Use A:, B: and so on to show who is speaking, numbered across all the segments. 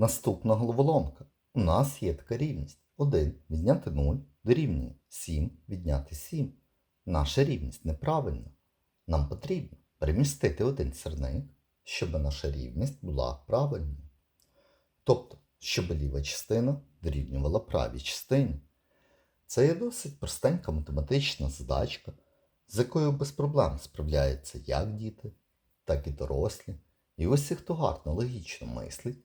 A: Наступна головоломка. У нас є така рівність. 1 відняти 0 дорівнює 7 відняти 7. Наша рівність неправильна. Нам потрібно перемістити один сірник, щоб наша рівність була правильною. Тобто, щоб ліва частина дорівнювала правій частині. Це є досить простенька математична задачка, з якою без проблем справляються як діти, так і дорослі. І усі, хто гарно логічно мислить,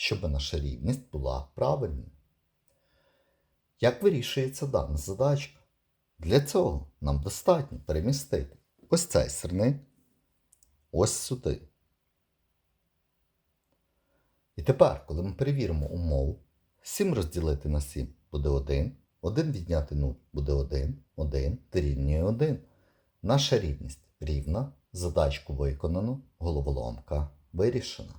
A: щоб наша рівність була правильною. Як вирішується дана задачка? Для цього нам достатньо перемістити ось цей сирник ось сюди. І тепер, коли ми перевіримо умову, 7 розділити на 7 буде 1, 1 відняти 0 буде 1, 1 дорівнює 1. Наша рівність рівна, задачку виконано, головоломка вирішена.